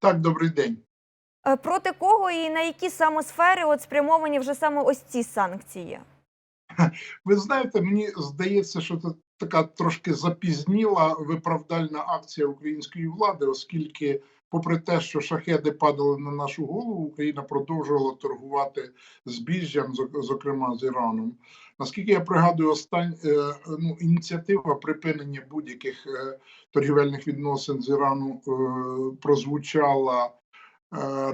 Так, добрий день. Е, Проти кого і на які саме сфери от спрямовані вже саме ось ці санкції? Ви знаєте, мені здається, що це така трошки запізніла виправдальна акція української влади, оскільки, попри те, що шахеди падали на нашу голову, Україна продовжувала торгувати збіжжям, зокрема з Іраном. Наскільки я пригадую, остань е, ну, ініціатива припинення будь-яких е, торгівельних відносин з Ірану е, прозвучала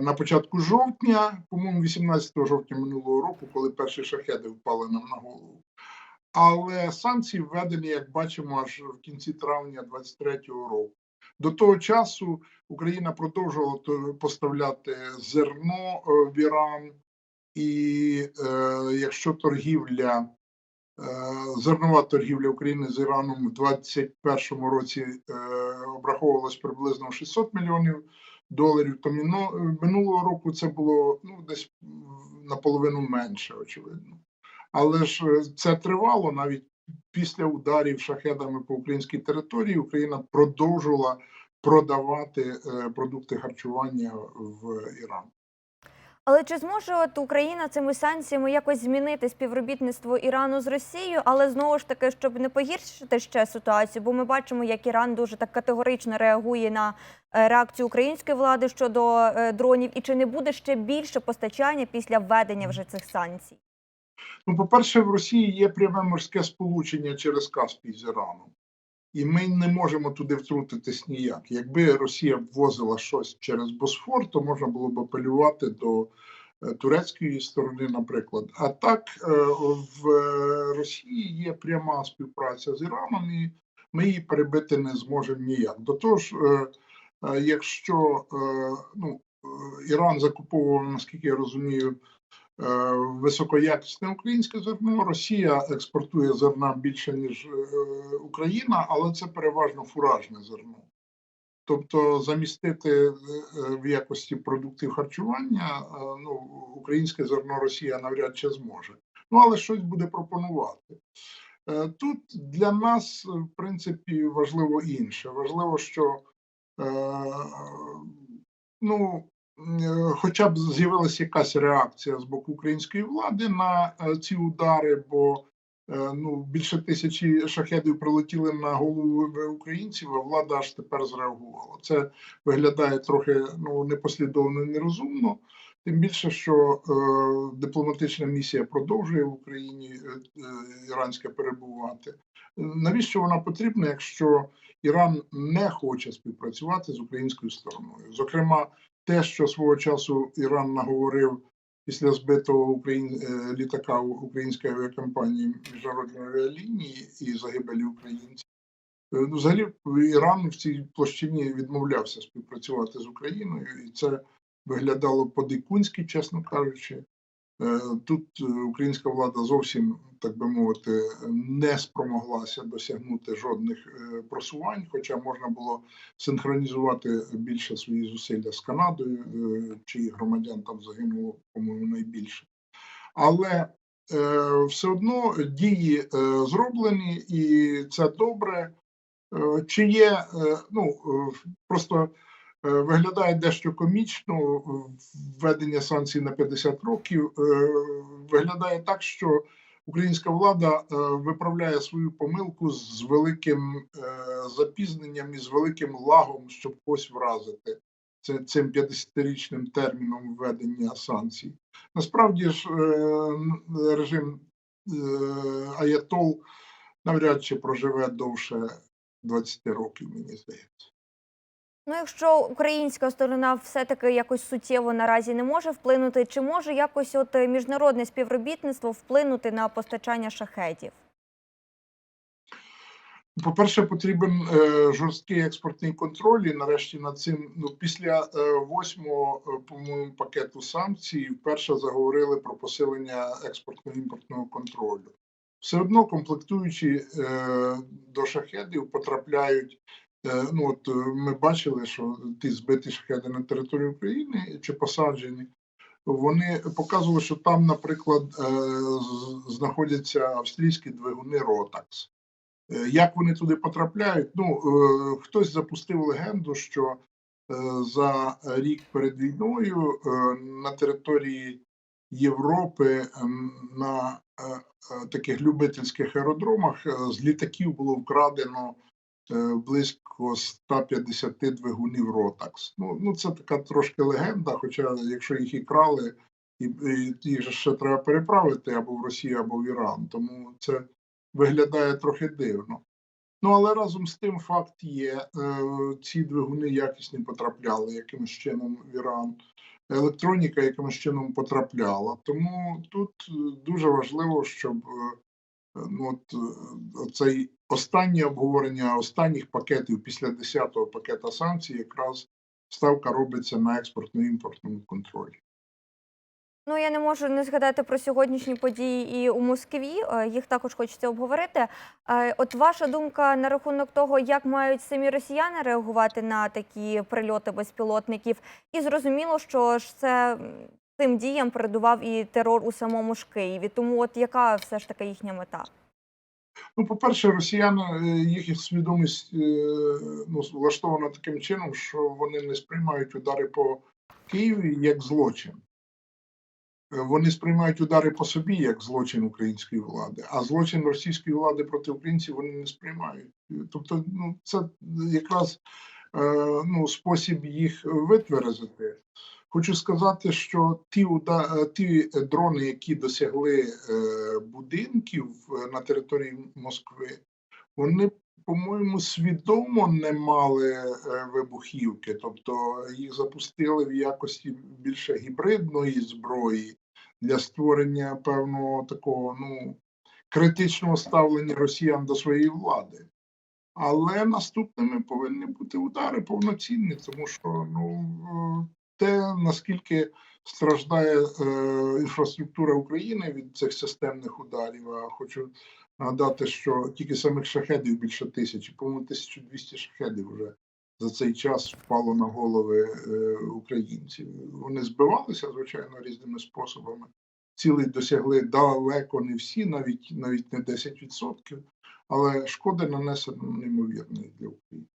на початку жовтня, по-моєму, 18 жовтня минулого року, коли перші шахеди впали нам на голову. Але санкції введені, як бачимо, аж в кінці травня 23-го року. До того часу Україна продовжувала поставляти зерно е, в Іран, і е, якщо торгівля, е, зернова торгівля України з Іраном в 2021 році е, обраховувалась приблизно в 600 мільйонів доларів, то міно- минулого року це було ну, десь наполовину менше, очевидно. Але ж е, це тривало навіть після ударів шахедами по українській території. Україна продовжувала продавати е, продукти харчування в Іран. Але чи зможе от Україна цими санкціями якось змінити співробітництво Ірану з Росією, але знову ж таки, щоб не погіршити ще ситуацію, бо ми бачимо, як Іран дуже так категорично реагує на е, реакцію української влади щодо е, дронів, і чи не буде ще більше постачання після введення вже цих санкцій? Ну, по-перше, в Росії є пряме морське сполучення через Каспій з Іраном, і ми не можемо туди втрутитись ніяк. Якби Росія ввозила щось через Босфор, то можна було б апелювати до е, турецької сторони, наприклад. А так е, в Росії є пряма співпраця з Іраном, і ми її перебити не зможемо ніяк. До того ж, е, якщо ну, Іран закуповував, наскільки я розумію, високоякісне українське зерно. Росія експортує зерна більше ніж е, Україна, але це переважно фуражне зерно. Тобто замістити е, е, в якості продуктів харчування е, ну, українське зерно Росія навряд чи зможе. Ну але щось буде пропонувати. Е, Тут для нас, е, в принципі, важливо інше. Важливо, що е, ну, е, хоча б з'явилася якась реакція з боку української влади на е, ці удари, бо е, ну, більше тисячі шахедів прилетіли на голову українців, а влада аж тепер зреагувала. Це виглядає трохи ну, непослідовно і нерозумно. Тим більше, що е, дипломатична місія продовжує в Україні е, е, іранська перебувати. Е, Навіщо вона потрібна, якщо Іран не хоче співпрацювати з українською стороною? Зокрема, те, що свого часу Іран наговорив після збитого Україн... е, літака української авіакомпанії міжнародної авіалінії і загибелі українців. Е, ну, Взагалі, Іран в цій площині відмовлявся співпрацювати з Україною, і це виглядало по-дикунськи, чесно кажучи. Е, Тут е, українська влада зовсім, так би мовити, не спромоглася досягнути жодних е, просувань, хоча можна було синхронізувати більше свої зусилля з Канадою, чиїх громадян там загинуло, по-моєму, найбільше. Але все одно дії зроблені, і це добре. Чи є, ну просто виглядає дещо комічно введення санкцій на 50 років. е, Виглядає так, що українська влада е, виправляє свою помилку з великим е, запізненням і з великим лагом, щоб когось вразити. Це цим 50-річним терміном введення санкцій. Насправді ж е, режим е, Аятол навряд чи проживе довше 20 років, мені здається. Ну, якщо українська сторона все-таки якось суттєво наразі не може вплинути, чи може якось от е, міжнародне співробітництво вплинути на постачання шахетів? По-перше, потрібен е, жорсткий експортний контроль, і нарешті над цим ну після е, восьмого е, по-моєму пакету санкцій вперше заговорили про посилення експортно-імпортного контролю. Все одно комплектуючі е, до шахедів потрапляють. Е, ну от е, ми бачили, що ті збиті шахеди на території України чи посаджені. Вони показували, що там, наприклад, е, знаходяться австрійські двигуни Ротакс. Як вони туди потрапляють? Ну, хтось запустив легенду, що за рік перед війною на території Європи ем, на таких любительських аеродромах з літаків було вкрадено близько 150 двигунів Ротакс. Ну, ну це така трошки легенда, хоча якщо їх і крали, і, і їх ще треба переправити або в Росію, або в Іран. Тому це виглядає трохи дивно. Ну, але разом з тим факт є, е, ці двигуни якісні потрапляли якимось чином в Іран, електроніка якимось чином потрапляла. Тому тут е, дуже важливо, щоб е, ну, от, е, цей останнє обговорення останніх пакетів після 10-го пакета санкцій, якраз ставка робиться на експортно-імпортному контролі. Ну, я не можу не згадати про сьогоднішні події і у Москві. е, Їх також хочеться обговорити. Е, От ваша думка на рахунок того, як мають самі росіяни реагувати на такі прильоти безпілотників, і зрозуміло, що ж це цим діям передував і терор у самому ж Києві. Тому, от яка все ж таки їхня мета? Ну, по-перше, росіяни е, їх свідомість е, ну, влаштована таким чином, що вони не сприймають удари по Києві як злочин. Е, Вони сприймають удари по собі як злочин української влади, а злочин російської влади проти українців вони не сприймають. Тобто, ну це якраз ну, спосіб їх витверезити. Хочу сказати, що ті уда... е, ті дрони, які досягли е, будинків е, на території Москви, вони, по-моєму, свідомо не мали е, вибухівки, тобто їх запустили в якості більше гібридної зброї для створення певного такого ну, критичного ставлення росіян до своєї влади. Але наступними повинні бути удари повноцінні, тому що ну, е, те, наскільки страждає е, інфраструктура України від цих системних ударів, а хочу нагадати, що тільки самих шахедів більше тисячі, по-моєму, 1200 шахедів вже за цей час впало на голови е, українців. Вони збивалися, звичайно, різними способами. Цілий досягли далеко не всі, навіть навіть не 10%, але шкоди нанесено неймовірної для України.